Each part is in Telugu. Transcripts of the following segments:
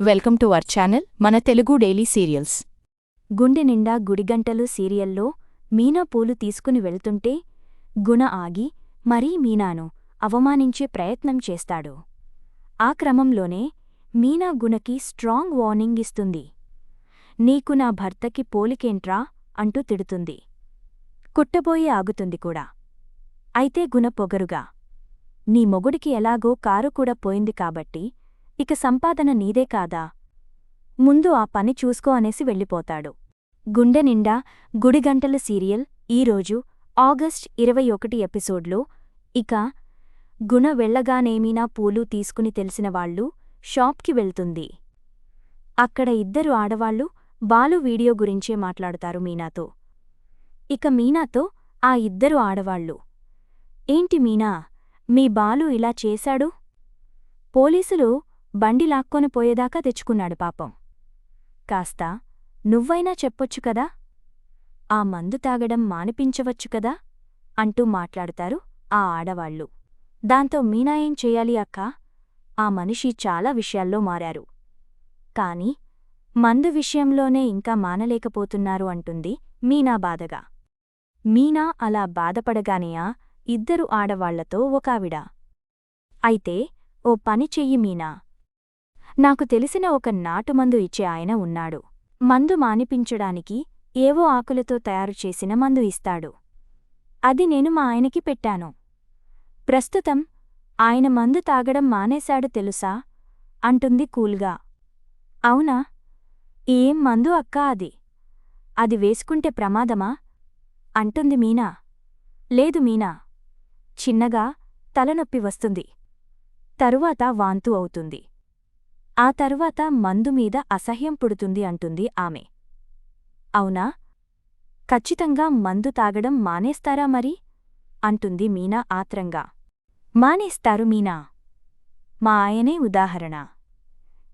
వెల్కమ్ టు అవర్ ఛానల్ మన తెలుగు డైలీ సీరియల్స్. గుండె నిండా గుడిగంటలు సీరియల్లో మీనా పూలు తీసుకుని వెళ్తుంటే గుణ ఆగి మరీ మీనాను అవమానించే ప్రయత్నం చేస్తాడు. ఆ క్రమంలోనే మీనా గుణకి స్ట్రాంగ్ వార్నింగ్ ఇస్తుంది. నీకు నా భర్తకి పోలికేంట్రా? అంటూ తిడుతుంది. కుట్టబోయి ఆగుతుంది కూడా. అయితే గుణ పొగరుగా. నీ మొగుడికి ఎలాగో కారు కూడా పోయింది కాబట్టి ఇక సంపాదన నీదే కాదా? ముందు ఆ పని చూసుకో అనేసి వెళ్ళిపోతాడు. గుండె నిండా గుడిగంటల సీరియల్ ఈరోజు ఆగస్ట్ ఇరవై ఒకటి ఎపిసోడ్లో ఇక గుణ వెళ్ళగానేమీనా పూలు తీసుకుని తెలిసిన వాళ్ళు షాప్కి వెళ్తుంది. అక్కడ ఇద్దరు ఆడవాళ్ళు బాలు వీడియో గురించే మాట్లాడుతారు మీనాతో. ఇక మీనాతో ఆ ఇద్దరు ఆడవాళ్ళు. ఏంటి మీనా? మీ బాలు ఇలా చేశాడు? పోలీసులు బండి లాక్కొని పోయేదాకా తెచ్చుకున్నాడు పాపం. కాస్త నువ్వైనా చెప్పొచ్చు కదా? ఆ మందు తాగడం మానిపించవచ్చు కదా? అంటూ మాట్లాడతారు ఆ ఆడవాళ్ళు దాంతో మీనా ఏం చెయ్యాలి అక్క? ఆ మనిషి చాలా విషయాల్లో మారారు. కాని మందు విషయంలోనే ఇంకా మానలేకపోతున్నారు అంటుంది మీనా బాధగా. మీనా అలా బాధపడగానేయా ఇద్దరు ఆడవాళ్ళతో ఒకావిడ. అయితే ఓ పని చెయ్యి మీనా. నాకు తెలిసిన ఒక నాటుమందు ఇచ్చే ఆయన ఉన్నాడు. మందు మానిపించడానికి ఏవో ఆకులతో తయారు చేసిన మందు ఇస్తాడు. అది నేను మా ఆయనకి పెట్టాను. ప్రస్తుతం ఆయన మందు తాగడం మానేశాడు తెలుసా? అంటుంది కూల్గా. అవునా? ఏం మందు అక్కా అది? అది వేసుకుంటే ప్రమాదమా? అంటుంది మీనా. లేదు మీనా. చిన్నగా తలనొప్పి వస్తుంది. తరువాత వాంతు అవుతుంది. ఆ తరువాత మందు మీద అసహ్యం పుడుతుంది అంటుంది ఆమె. అవునా? ఖచ్చితంగా మందు తాగడం మానేస్తారా మరి? అంటుంది మీనా ఆత్రంగా. మానేస్తారు మీనా? మా ఆయనే ఉదాహరణ.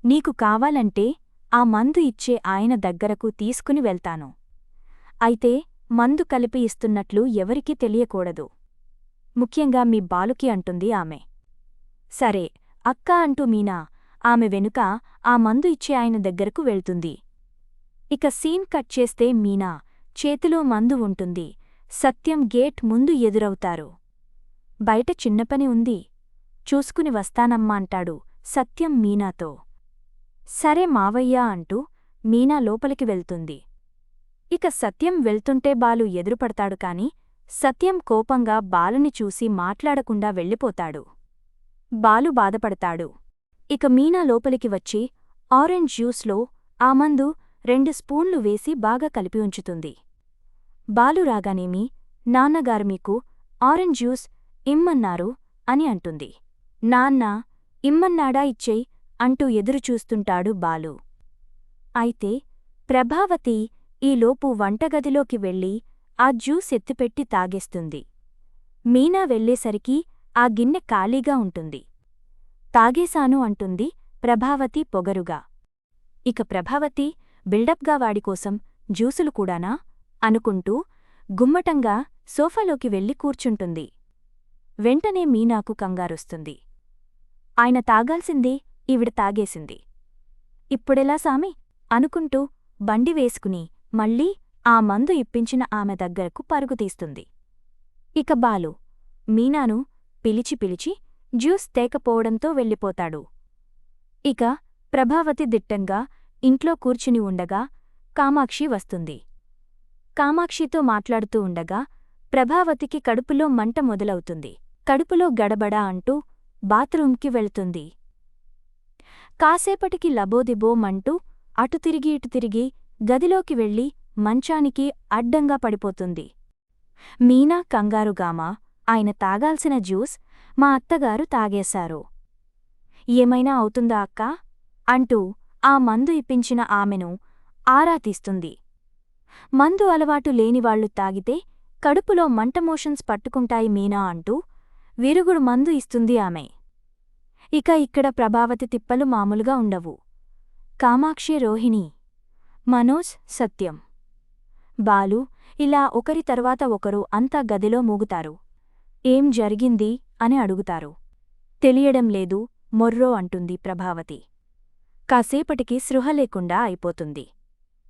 నీకు కావాలంటే ఆ మందు ఇచ్చే ఆయన దగ్గరకు తీసుకుని వెళ్తాను. అయితే మందు కలిపి ఇస్తున్నట్లు ఎవరికీ తెలియకూడదు. ముఖ్యంగా మీ బాలుకి అంటుంది ఆమె. సరే అక్క అంటూ మీనా ఆమె వెనుక ఆ మందు ఇచ్చే ఆయన దగ్గరకు వెళ్తుంది. ఇక సీన్ కట్ చేస్తే మీనా చేతిలో మందు ఉంటుంది. సత్యం గేట్ ముందు ఎదురవుతారు. బయట చిన్నపని ఉంది. చూసుకుని వస్తానమ్మా అంటాడు సత్యం మీనాతో. సరే మావయ్యా అంటూ మీనా లోపలికి వెళ్తుంది. ఇక సత్యం వెళ్తుంటే బాలు ఎదురుపడతాడు కాని సత్యం కోపంగా బాలుని చూసి మాట్లాడకుండా వెళ్ళిపోతాడు. బాలు బాధపడతాడు. ఇక మీనా లోపలికి వచ్చి ఆరెంజ్ జ్యూస్లో ఆ మందు రెండు స్పూన్లు వేసి బాగా కలిపి ఉంచుతుంది. బాలు రాగానేమి నాన్నగారు మీకు ఆరెంజ్ జ్యూస్ ఇమ్మన్నారు అని అంటుంది. నాన్న ఇమ్మన్నాడా ఇచ్చేయ్ అంటూ ఎదురుచూస్తుంటాడు బాలు. అయితే ప్రభావతి ఈలోపు వంటగదిలోకి వెళ్ళి ఆ జ్యూస్ ఎత్తిపెట్టి తాగేస్తుంది. మీనా వెళ్ళేసరికి ఆ గిన్నె ఖాళీగా ఉంటుంది. తాగేశాను అంటుంది ప్రభావతి పొగరుగా. ఇక ప్రభావతి బిల్డప్గా వాడికోసం జ్యూసులు కూడానా? అనుకుంటూ గుమ్మటంగా సోఫాలోకి వెళ్ళి కూర్చుంటుంది. వెంటనే మీనాకు కంగారొస్తుంది. ఆయన తాగాల్సిందే ఈవిడ తాగేసింది. ఇప్పుడెలా సామి? అనుకుంటూ బండి వేసుకుని మళ్ళీ ఆ మందు ఇప్పించిన ఆమె దగ్గరకు పరుగుతీస్తుంది ఇక బాలు మీనాను పిలిచి పిలిచి జ్యూస్ తేకపోవడంతో వెళ్ళిపోతాడు. ఇక ప్రభావతి దిట్టంగా ఇంట్లో కూర్చుని ఉండగా కామాక్షి వస్తుంది. కామాక్షితో మాట్లాడుతూ ఉండగా ప్రభావతికి కడుపులో మంట మొదలవుతుంది. కడుపులో గడబడా అంటూ బాత్రూంకి వెళ్తుంది. కాసేపటికి లబోదిబోమంటూ అటు తిరిగి ఇటు తిరిగి గదిలోకి వెళ్ళి మంచానికి అడ్డంగా పడిపోతుంది. మీనా కంగారుగామా ఆయన తాగాల్సిన జ్యూస్ మా అత్తగారు తాగేశారు. ఏమైనా అవుతుందా అక్కా? అంటూ ఆ మందు ఇప్పించిన ఆమెను ఆరా తీస్తుంది. మందు అలవాటు లేనివాళ్ళు తాగితే కడుపులో మంట మోషన్స్ పట్టుకుంటాయి మీనా అంటూ విరుగుడు మందు ఇస్తుంది ఆమె. ఇక ఇక్కడ ప్రభావతి తిప్పలు మామూలుగా ఉండవు. కామాక్షి రోహిణి. మనోజ్ సత్యం. బాలు ఇలా ఒకరి తర్వాత ఒకరు అంతా గదిలో మూగుతారు. ఏం జరిగింది? అని అడుగుతారు. తెలియడం లేదు మొర్రో అంటుంది ప్రభావతి. కాసేపటికి సృహ లేకుండా అయిపోతుంది.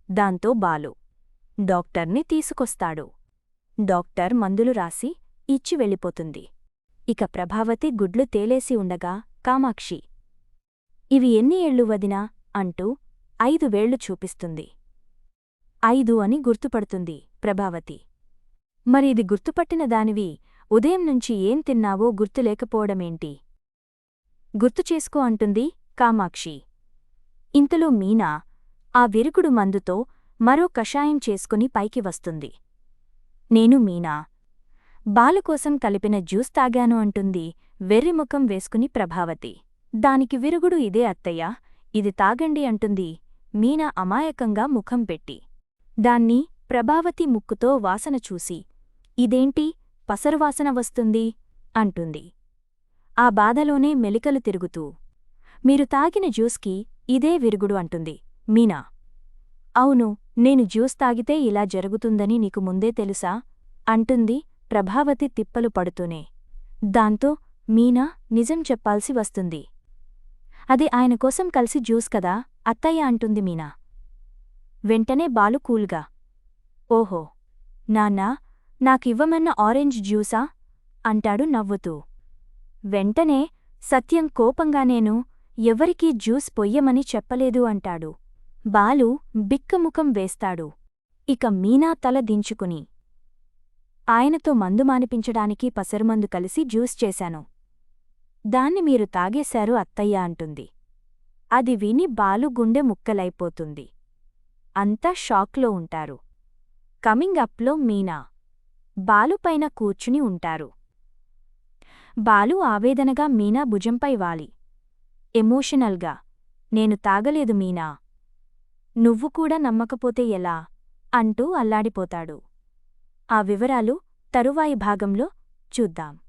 దాంతో బాలు. డాక్టర్ని తీసుకొస్తాడు. డాక్టర్ మందులు రాసి ఇచ్చి వెళ్ళిపోతుంది. ఇక ప్రభావతి గుడ్లు తేలేసి ఉండగా కామాక్షి ఇవి ఎన్ని ఏళ్ళు వదినా? అంటూ ఐదు వేళ్ళు చూపిస్తుంది. ఐదు అని గుర్తుపడుతుంది ప్రభావతి. మరి ఇది గుర్తుపట్టిన దానివి ఉదయం నుంచి ఏం తిన్నావో గుర్తులేకపోవడమేంటి? గుర్తు చేసుకో అంటుంది కామాక్షి. ఇంతలో మీనా ఆ విరుగుడు మందుతో మరో కషాయం చేసుకుని పైకి వస్తుంది. నేను మీనా బాలకోసం కలిపిన జ్యూస్ తాగాను అంటుంది వెర్రిముఖం వేసుకుని ప్రభావతి. దానికి విరుగుడు ఇదే అత్తయ్య ఇది తాగండి అంటుంది మీనా అమాయకంగా ముఖం పెట్టి. దాన్ని ప్రభావతి ముక్కుతో వాసన చూసి ఇదేంటి పసరువాసన వస్తుంది అంటుంది. ఆ బాధలోనే మెలికలు తిరుగుతూ మీరు తాగిన జ్యూస్కి ఇదే విరుగుడు అంటుంది. మీనా అవును నేను జ్యూస్ తాగితే ఇలా జరుగుతుందని నీకు ముందే తెలుసా? అంటుంది ప్రభావతి తిప్పలు పడుతూనే. దాంతో మీనా నిజం చెప్పాల్సి వస్తుంది. అది ఆయన కోసం కలిసి జ్యూస్ కదా? అత్తయ్య అంటుంది మీనా. వెంటనే బాలు కూల్గా. ఓహో నాన్నా నాకివ్వమన్న ఆరెంజ్ జ్యూసా? అంటాడు నవ్వుతూ. వెంటనే సత్యం కోపంగా నేను ఎవరికీ జ్యూస్ పొయ్యమని చెప్పలేదు అంటాడు. బాలు బిక్కముఖం వేస్తాడు. ఇక మీనా తల దించుకుని. ఆయనతో మందు మానిపించడానికి పసరుమందు కలిసి జ్యూస్ చేశాను. దాన్ని మీరు తాగేశారు అత్తయ్య అంటుంది. అది విని బాలు గుండె ముక్కలైపోతుంది. అంతా షాక్లో ఉంటారు. కమింగ్ అప్లో మీనా. బాలుపైన కూర్చుని ఉంటారు. బాలు ఆవేదనగా మీనా భుజంపై వాలి. ఎమోషనల్గా నేను తాగలేదు మీనా. నువ్వు కూడా నమ్మకపోతే ఎలా? అంటూ అల్లాడిపోతాడు. ఆ వివరాలు తరువాయి భాగంలో చూద్దాం.